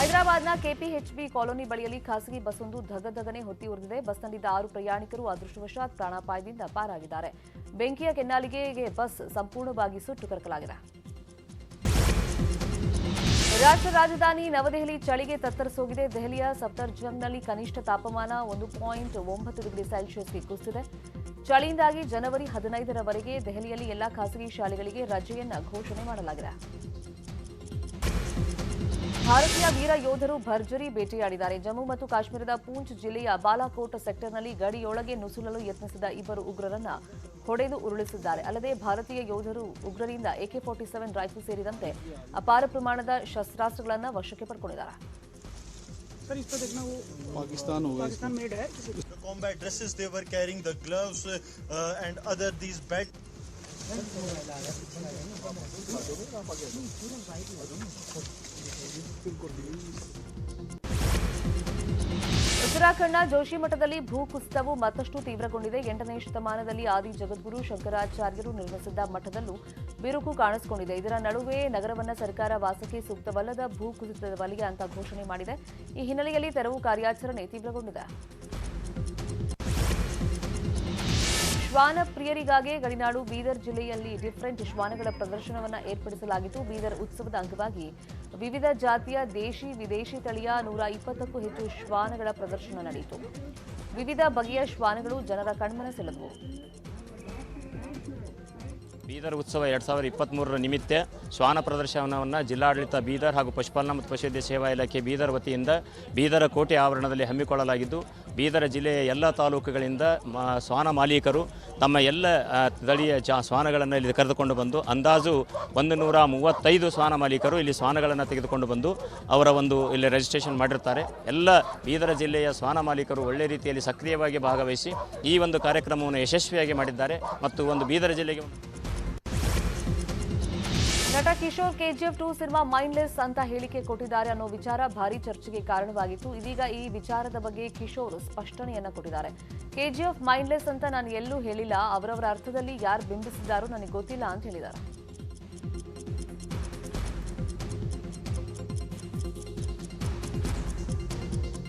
ಹೈದರಾಬಾದ್ನ ಕೆಪಿಎಚ್ಬಿ ಕಾಲೋನಿ ಬಳಿಯಲ್ಲಿ ಖಾಸಗಿ ಬಸ್ಸೊಂದು ಧಗಧಗನೆ ಹೊತ್ತಿ ಉರಿದಿದೆ ಬಸ್ನಲ್ಲಿದ್ದ ಆರು ಪ್ರಯಾಣಿಕರು ಅದೃಷ್ಟವಶಾತ್ ಪ್ರಾಣಾಪಾಯದಿಂದ ಪಾರಾಗಿದ್ದಾರೆ. ಬೆಂಕಿಯ ಕೆನ್ನಾಲಿಗೆ ಬಸ್ ಸಂಪೂರ್ಣವಾಗಿ ಸುಟ್ಟು ಕರಕಲಾಗಿದೆ. ರಾಷ್ಟ್ರ ರಾಜಧಾನಿ ನವದೆಹಲಿ ಚಳಿಗೆ ತತ್ತರಿಸೋಗಿದೆ. ದೆಹಲಿಯ ಸಫ್ತರ್ಜಂಗ್ನಲ್ಲಿ ಕನಿಷ್ಠ ತಾಪಮಾನ ಒಂದು ಪಾಯಿಂಟ್ ಒಂಬತ್ತು ಡಿಗ್ರಿ ಸೆಲ್ಸಿಯಸ್ಗೆ ಕುಸಿದಿದೆ. ಚಳಿಯಿಂದಾಗಿ ಜನವರಿ ಹದಿನೈದರವರೆಗೆ ದೆಹಲಿಯಲ್ಲಿ ಎಲ್ಲಾ ಖಾಸಗಿ ಶಾಲೆಗಳಿಗೆ ರಜೆಯನ್ನ ಘೋಷಣೆ ಮಾಡಲಾಗಿದೆ. ಭಾರತೀಯ ವೀರ ಯೋಧರು ಭರ್ಜರಿ ಬೇಟೆಯಾಡಿದ್ದಾರೆ ಜಮ್ಮು ಮತ್ತು ಕಾಶ್ಮೀರದ ಪೂಂಚ್ ಜಿಲ್ಲೆಯ ಬಾಲಾಕೋಟ್ ಸೆಕ್ಟರ್ನಲ್ಲಿ ಗಡಿಯೊಳಗೆ ನುಸುಳಲು ಯತ್ನಿಸಿದ ಇಬ್ಬರು ಉಗ್ರರನ್ನ ಹೊಡೆದು ಉರುಳಿಸಿದ್ದಾರೆ ಅಲ್ಲದೆ ಭಾರತೀಯ ಯೋಧರು ಉಗ್ರರಿಂದ ಎಕೆ ಫಾರ್ಟಿ ಸೆವೆನ್ ರೈಫಲ್ ಸೇರಿದಂತೆ ಅಪಾರ ಪ್ರಮಾಣದ ಶಸ್ತ್ರಾಸ್ತ್ರಗಳನ್ನು ವಶಕ್ಕೆ ಪಡ್ಕೊಂಡಿದ್ದಾರೆ सर इस पर देखना वो पाकिस्तान होगा पाकिस्तान मेड है the combat dresses they were carrying the gloves uh, and other these bed ಉತ್ತರಾಖಂಡ್ನ ಜೋಶಿಮಠದಲ್ಲಿ ಭೂಕುಸಿತವು ಮತ್ತಷ್ಟು ತೀವ್ರಗೊಂಡಿದೆ. ಎಂಟನೇ ಶತಮಾನದಲ್ಲಿ ಆದಿ ಜಗದ್ಗುರು ಶಂಕರಾಚಾರ್ಯರು ನಿರ್ಮಿಸಿದ್ದ ಮಠದಲ್ಲೂ ಬಿರುಕು ಕಾಣಿಸಿಕೊಂಡಿದೆ. ಇದರ ನಡುವೆ ನಗರವನ್ನ ಸರ್ಕಾರ ವಾಸಕ್ಕೆ ಸೂಕ್ತವಲ್ಲದ ಭೂಕುಸಿತದ ವಲಯ ಅಂತ ಘೋಷಣೆ ಮಾಡಿದೆ. ಈ ಹಿನ್ನೆಲೆಯಲ್ಲಿ ತೆರವು ಕಾರ್ಯಾಚರಣೆ ತೀವ್ರಗೊಂಡಿದೆ. ಶ್ವಾನ ಪ್ರಿಯರಿಗಾಗಿ ಗಡಿನಾಡು ಬೀದರ್ ಜಿಲ್ಲೆಯಲ್ಲಿ ಡಿಫರೆಂಟ್ ಶ್ವಾನಗಳ ಪ್ರದರ್ಶನವನ್ನು ಏರ್ಪಡಿಸಲಾಗಿತ್ತು. ಬೀದರ್ ಉತ್ಸವದ ಅಂಗವಾಗಿ ವಿವಿಧ ಜಾತಿಯ ದೇಶಿ, ವಿದೇಶಿ ತಳಿಯ ನೂರ ಇಪ್ಪತ್ತಕ್ಕೂ ಹೆಚ್ಚು ಶ್ವಾನಗಳ ಪ್ರದರ್ಶನ ನಡೆಯಿತು. ವಿವಿಧ ಬಗೆಯ ಶ್ವಾನಗಳು ಜನರ ಕಣ್ಮನ ಸೆಳೆದವು ಬೀದರ್ ಉತ್ಸವ ಎರಡು ಸಾವಿರದ ಇಪ್ಪತ್ತ್ಮೂರರ ನಿಮಿತ್ತ ಶ್ವಾನ ಪ್ರದರ್ಶನವನ್ನು ಜಿಲ್ಲಾಡಳಿತ ಬೀದರ್ ಹಾಗೂ ಪಶುಪಾಲನಾ ಮತ್ತು ಪಶುವೈದ್ಯ ಸೇವಾ ಇಲಾಖೆ ಬೀದರ್ ವತಿಯಿಂದ ಬೀದರ ಕೋಟೆ ಆವರಣದಲ್ಲಿ ಹಮ್ಮಿಕೊಳ್ಳಲಾಗಿದ್ದು, ಬೀದರ ಜಿಲ್ಲೆಯ ಎಲ್ಲ ತಾಲೂಕುಗಳಿಂದ ಶ್ವಾನ ಮಾಲೀಕರು ತಮ್ಮ ಎಲ್ಲ ತಳಿಯ ಜಾ, ಶ್ವಾನಗಳನ್ನು ಇಲ್ಲಿ ಕರೆದುಕೊಂಡು ಬಂದು, ಅಂದಾಜು ಒಂದು ನೂರ ಮೂವತ್ತೈದು ಶ್ವಾನ ಮಾಲೀಕರು ಇಲ್ಲಿ ಶ್ವಾನಗಳನ್ನು ತೆಗೆದುಕೊಂಡು ಬಂದು ಅವರ ಒಂದು ಇಲ್ಲಿ ರಿಜಿಸ್ಟ್ರೇಷನ್ ಮಾಡಿರ್ತಾರೆ. ಎಲ್ಲ ಬೀದರ ಜಿಲ್ಲೆಯ ಶ್ವಾನ ಮಾಲೀಕರು ಒಳ್ಳೆ ರೀತಿಯಲ್ಲಿ ಸಕ್ರಿಯವಾಗಿ ಭಾಗವಹಿಸಿ ಈ ಒಂದು ಕಾರ್ಯಕ್ರಮವನ್ನು ಯಶಸ್ವಿಯಾಗಿ ಮಾಡಿದ್ದಾರೆ. ಮತ್ತು ಒಂದು ಬೀದರ ಜಿಲ್ಲೆಗೆ ನಟ Kishore KGF two cinema mindless ಅಂತ ಹೇಳಿಕೆ ಕೊಟ್ಟಿದ್ದಾರೆ ಅನ್ನೋ ವಿಚಾರ ಭಾರಿ ಚರ್ಚೆಗೆ ಕಾರಣವಾಗಿತ್ತು. ಇದೀಗ ಈ ವಿಚಾರದ ಬಗ್ಗೆ ಕಿಶೋರ್ ಸ್ಪಷ್ಟನೆಯನ್ನ ಕೊಟ್ಟಿದ್ದಾರೆ. ಕೆಜಿಎಫ್ ಮೈಂಡ್ಲೆಸ್ ಅಂತ ನಾನು ಎಲ್ಲೂ ಹೇಳಿಲ್ಲ. ಅವರವರ ಅರ್ಥದಲ್ಲಿ ಯಾರು ಬಿಂಬಿಸಿದ್ದಾರೋ ನನಗೆ ಗೊತ್ತಿಲ್ಲ ಅಂತ ಹೇಳಿದ್ದಾರೆ.